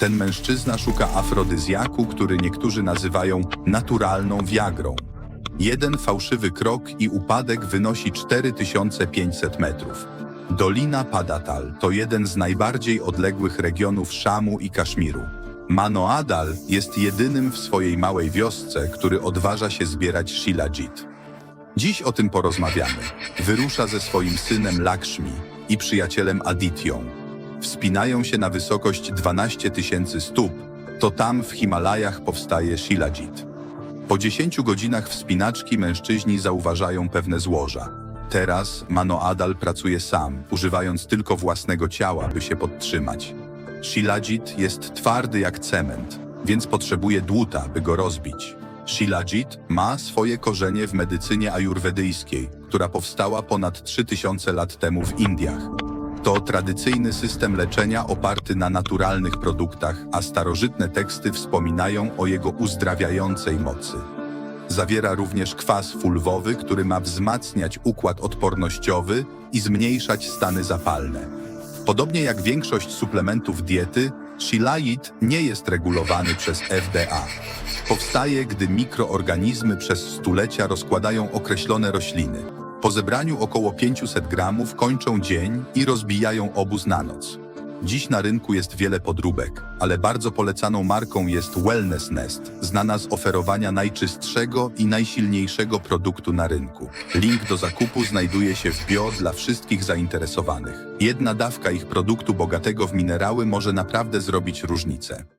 Ten mężczyzna szuka afrodyzjaku, który niektórzy nazywają naturalną wiagrą. Jeden fałszywy krok i upadek wynosi 4500 metrów. Dolina Padatal to jeden z najbardziej odległych regionów Szamu i Kaszmiru. Manoadal jest jedynym w swojej małej wiosce, który odważa się zbierać shilajit. Dziś o tym porozmawiamy. Wyrusza ze swoim synem Lakshmi i przyjacielem Adityą. Wspinają się na wysokość 12 tysięcy stóp. To tam w Himalajach powstaje Shilajit. Po 10 godzinach wspinaczki mężczyźni zauważają pewne złoża. Teraz Manoadal pracuje sam, używając tylko własnego ciała, by się podtrzymać. Shilajit jest twardy jak cement, więc potrzebuje dłuta, by go rozbić. Shilajit ma swoje korzenie w medycynie ajurwedyjskiej, która powstała ponad 3000 lat temu w Indiach. To tradycyjny system leczenia oparty na naturalnych produktach, a starożytne teksty wspominają o jego uzdrawiającej mocy. Zawiera również kwas fulwowy, który ma wzmacniać układ odpornościowy i zmniejszać stany zapalne. Podobnie jak większość suplementów diety, Shilajit nie jest regulowany przez FDA. Powstaje, gdy mikroorganizmy przez stulecia rozkładają określone rośliny. Po zebraniu około 500 gramów kończą dzień i rozbijają obóz na noc. Dziś na rynku jest wiele podróbek, ale bardzo polecaną marką jest Wellness Nest, znana z oferowania najczystszego i najsilniejszego produktu na rynku. Link do zakupu znajduje się w bio dla wszystkich zainteresowanych. Jedna dawka ich produktu bogatego w minerały może naprawdę zrobić różnicę.